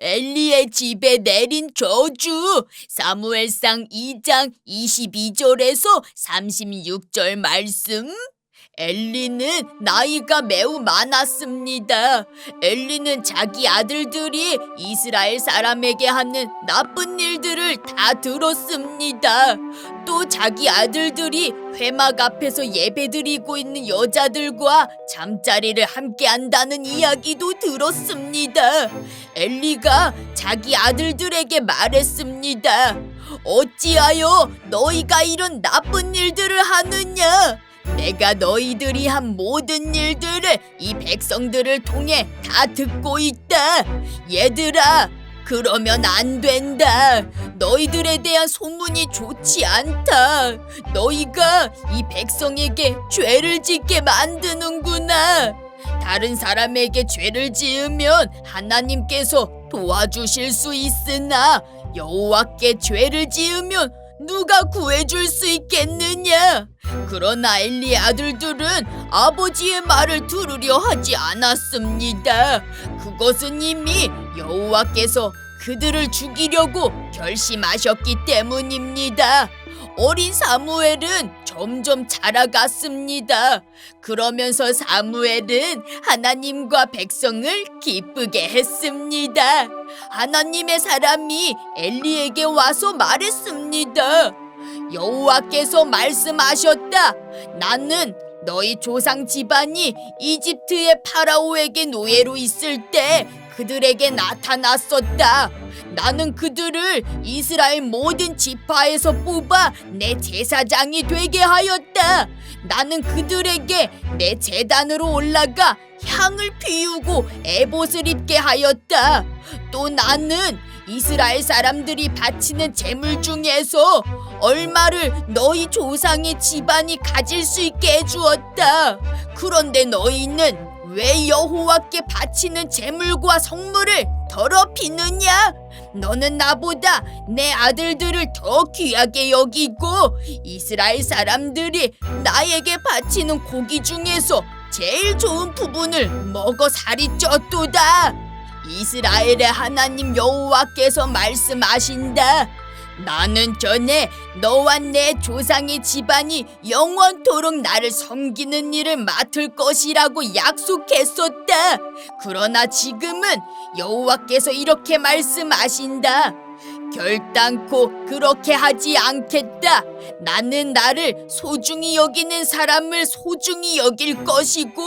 엘리의 집에 내린 저주 사무엘상 2장 22절에서 36절 말씀 엘리는 나이가 매우 많았습니다. 엘리는 자기 아들들이 이스라엘 사람에게 하는 나쁜 일들을 다 들었습니다. 또 자기 아들들이 회막 앞에서 예배드리고 있는 여자들과 잠자리를 함께 한다는 이야기도 들었습니다. 엘리가 자기 아들들에게 말했습니다. 어찌하여 너희가 이런 나쁜 일들을 하느냐? 내가 너희들이 한 모든 일들을 이 백성들을 통해 다 듣고 있다. 얘들아, 그러면 안 된다. 너희들에 대한 소문이 좋지 않다. 너희가 이 백성에게 죄를 짓게 만드는구나. 다른 사람에게 죄를 지으면 하나님께서 도와주실 수 있으나 여호와께 죄를 지으면 누가 구해줄 수 있겠느냐? 그러나 엘리의 아들들은 아버지의 말을 들으려 하지 않았습니다. 그것은 이미 여호와께서 그들을 죽이려고 결심하셨기 때문입니다. 어린 사무엘은 점점 자라갔습니다. 그러면서 사무엘은 하나님과 백성을 기쁘게 했습니다. 하나님의 사람이 엘리에게 와서 말했습니다. 여호와께서 말씀하셨다. 나는 너희 조상 집안이 이집트의 파라오에게 노예로 있을 때 그들에게 나타났었다. 나는 그들을 이스라엘 모든 지파에서 뽑아 내 제사장이 되게 하였다. 나는 그들에게 내 제단으로 올라가 향을 피우고 에봇을 입게 하였다. 또 나는 이스라엘 사람들이 바치는 재물 중에서 얼마를 너희 조상의 집안이 가질 수 있게 해주었다. 그런데 너희는 왜 여호와께 바치는 재물과 성물을 더럽히느냐? 너는 나보다 내 아들들을 더 귀하게 여기고 이스라엘 사람들이 나에게 바치는 고기 중에서 제일 좋은 부분을 먹어 살이 쪘도다. 이스라엘의 하나님 여호와께서 말씀하신다. 나는 전에 너와 내 조상의 집안이 영원토록 나를 섬기는 일을 맡을 것이라고 약속했었다. 그러나 지금은 여호와께서 이렇게 말씀하신다. 결단코 그렇게 하지 않겠다. 나는 나를 소중히 여기는 사람을 소중히 여길 것이고,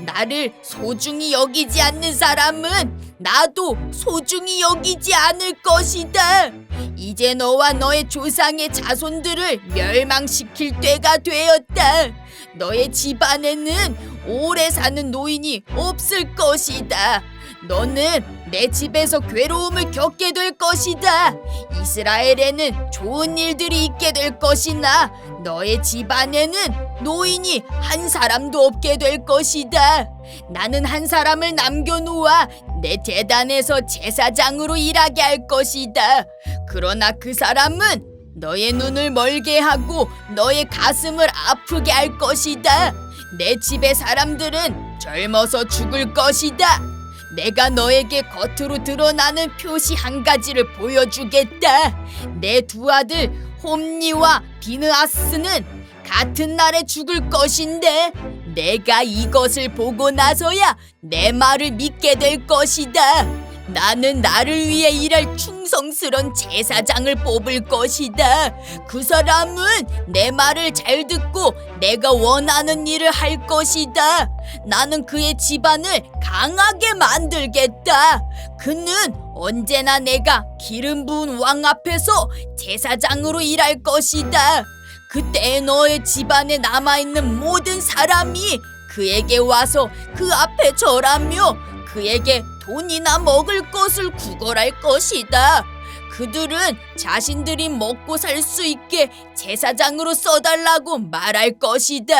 나를 소중히 여기지 않는 사람은 나도 소중히 여기지 않을 것이다. 이제 너와 너의 조상의 자손들을 멸망시킬 때가 되었다. 너의 집안에는 오래 사는 노인이 없을 것이다. 너는 내 집에서 괴로움을 겪게 될 것이다. 이스라엘에는 좋은 일들이 있게 될 것이나 너의 집안에는 노인이 한 사람도 없게 될 것이다. 나는 한 사람을 남겨놓아 내 재단에서 제사장으로 일하게 할 것이다. 그러나 그 사람은 너의 눈을 멀게 하고 너의 가슴을 아프게 할 것이다. 내 집의 사람들은 젊어서 죽을 것이다. 내가 너에게 겉으로 드러나는 표시 한 가지를 보여주겠다. 내 두 아들 홈니와 비느아스는 같은 날에 죽을 것인데 내가 이것을 보고 나서야 내 말을 믿게 될 것이다. 나는 나를 위해 일할 충성스런 제사장을 뽑을 것이다. 그 사람은 내 말을 잘 듣고 내가 원하는 일을 할 것이다. 나는 그의 집안을 강하게 만들겠다. 그는 언제나 내가 기름 부은 왕 앞에서 제사장으로 일할 것이다. 그때 너의 집안에 남아있는 모든 사람이 그에게 와서 그 앞에 절하며 그에게 돈이나 먹을 것을 구걸할 것이다. 그들은 자신들이 먹고 살 수 있게 제사장으로 써달라고 말할 것이다.